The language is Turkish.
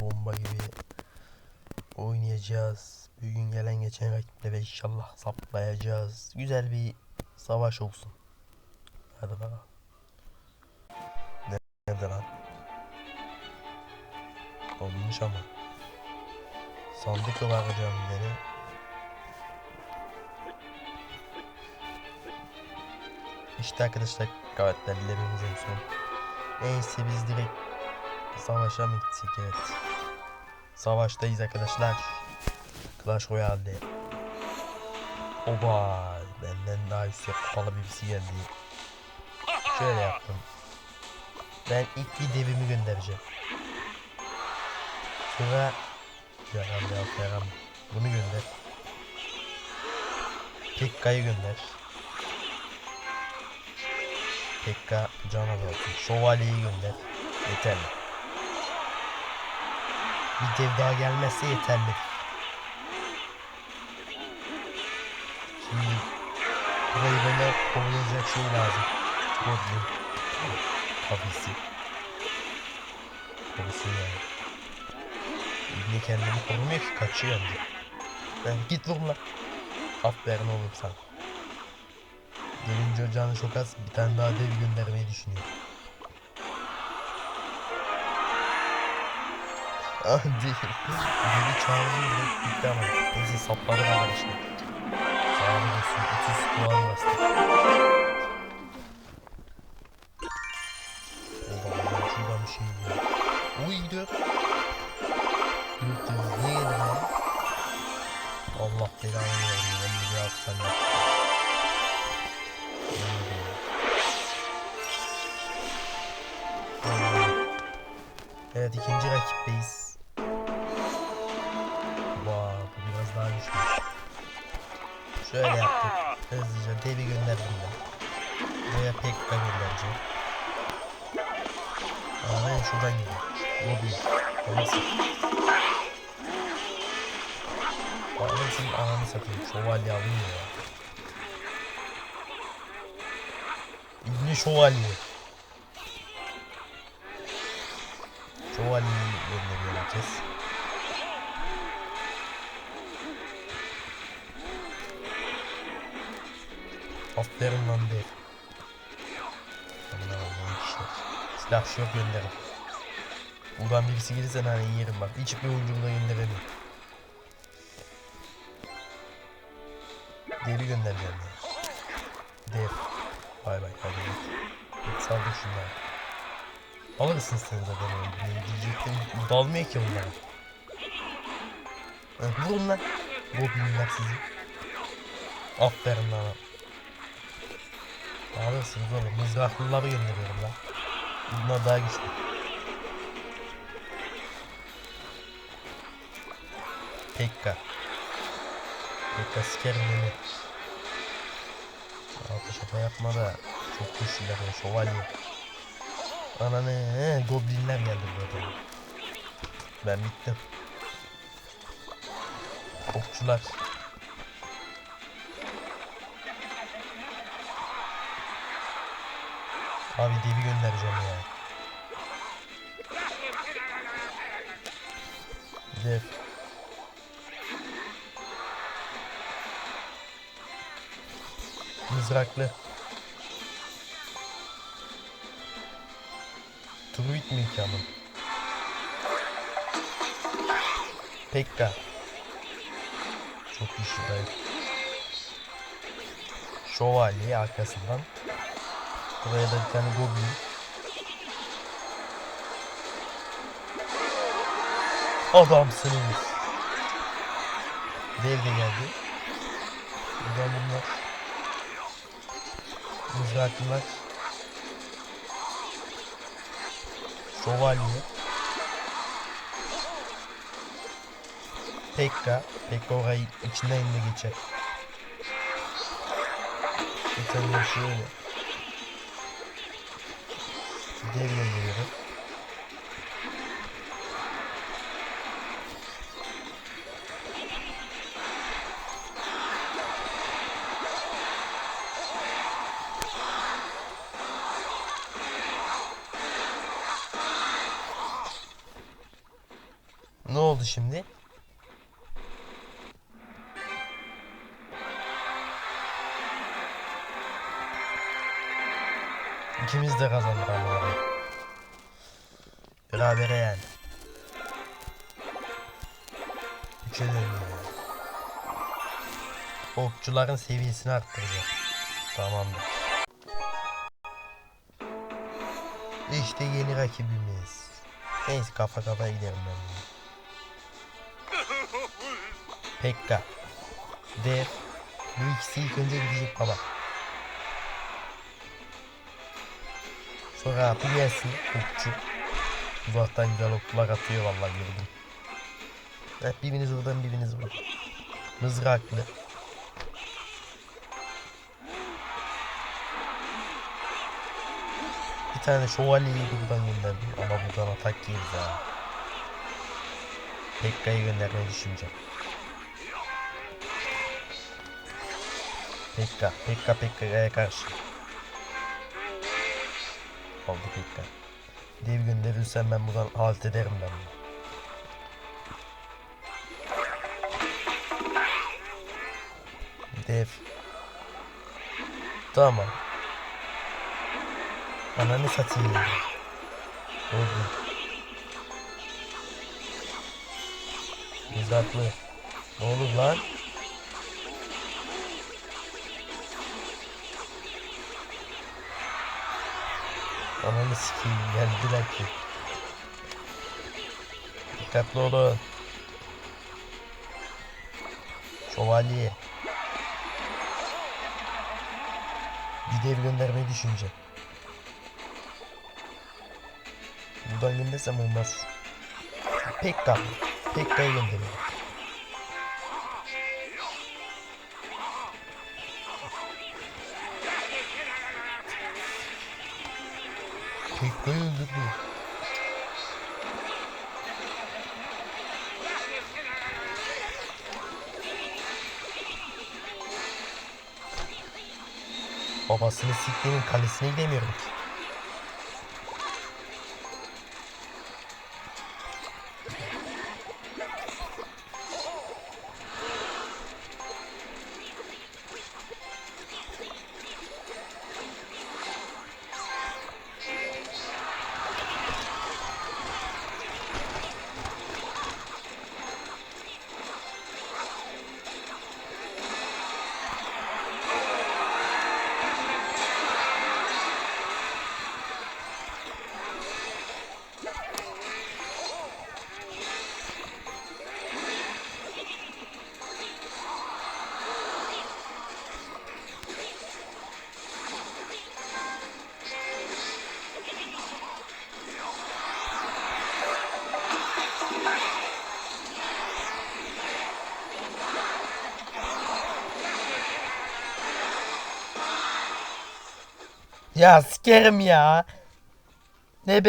bomba gibi oynayacağız. Bugün gelen geçen rakiplere inşallah saplayacağız. Güzel bir savaş olsun. Hadi bakalım. Ne- Nerede lan? Olmuş ama. Sandık bakacağım beni. İşte arkadaşlar karakterlerimiz en son. Neyse biz direkt savaşa mı gitsek evet. Savaştayız arkadaşlar. Clash Royale'de. Oba benden daha yüksek kupalı birisi geldi. Şöyle yaptım. Ben ilk bir devimi göndereceğim. Sonra Yaram ya yaram. Bunu gönder. Pekka'yı gönder. Pekka can azaltın. Şövalyeyi gönder. Yeterli. Bir dev daha gelmezse yeterli. Şimdi burayı böyle koruyacak şey lazım. Goblin. Kafesi. Korusun yani. İbni kendini korumuyor ki kaçıyor önce. Ben git vurma. Aferin oğlum sen. Gelince canı çok az bir tane daha dev göndermeyi düşünüyor. Değil. Geri çağırdım direkt gitti ama. Neyse sapladı arkadaşlar. Sağlık olsun. 30 puan bastı. Oba ya şuradan bir şey yiyor. Allah Evet ikinci rakipteyiz. Şöyle yaptık. Hızlıca devi gönderdim ben. Buraya Pekka göndereceğim. Aa ben şuradan geliyorum. Gobi. Nasıl? Vallahi senin ananı satayım. Şövalye alayım ya. İbni Şövalye. Şövalyeyi gönderiyor herkes. Aferin lan dev. Aman Allah'ım işler. Silah yok gönderin. Buradan birisi gelirse hani yerim bak. Hiçbir oyuncumda gönderemiyorum. Dev'i göndereceğim ya. Dev. Bay bay hadi git. Saldır şunları. Alırsın sen zaten onu. Ne diyecektim. Dalmıyor ki bunlara. Ha, Vurun lan. Goblinler sizi. Aferin lan. Alırsınız oğlum. Mızraklıları gönderiyorum lan. Bunlar daha güçlü. Pekka. Pekka sikerim beni. Altı şaka yapma da. Çok güçlüler ya şövalye. Ananı he, goblinler geldi burada. Ben bittim. Okçular. Abi devi göndereceğim ya. Dev. Mızraklı. Druid mi ki ama? Pekka. Çok güçlü dayı. Şövalye arkasından. Buraya da bir tane goblin. Adamsınız. Dev de geldi. Buradan bunlar. Mızraklılar. Şövalye. Pekka. Pekka orayı içinden eline geçer. Bir tane de şöyle. Dev gönderiyorum. Ne oldu şimdi? İkimiz de kazandık orayı. Berabere yani. Üçe döndü yani. Okçuların seviyesini arttıracak. Tamamdır. İşte yeni rakibimiz. Neyse kafa kafaya giderim ben. Pekka. Dev. Bu ikisi ilk önce gidecek baba. Sonra bu gelsin okçu. Uzaktan güzel oklar atıyor vallahi gördüm. Hep biriniz buradan biriniz buradan. Mızraklı. Bir tane şövalyeyi buradan gönderdim ama buradan atak yeriz ha. Pekka'yı göndermeyi düşüneceğim. Pekka, Pekka Pekka'ya karşı. Oldu Pekka. Dev gönderirsem ben buradan halt ederim ben. bunu. Dev. Tamam. Ananı satayım. Oldu. Mızraklı. Ne olur lan? Ananı sikeyim geldiler ki. Dikkatli olun. Şövalye. Bir dev göndermeyi düşüneceğim. Buradan göndersem olmaz. Pekka. Pekka'yı gönderiyorum. Pekka'yı öldürdü. Babasını siktiğinin kalesine gidemiyorum ki. Ya sikerim ya.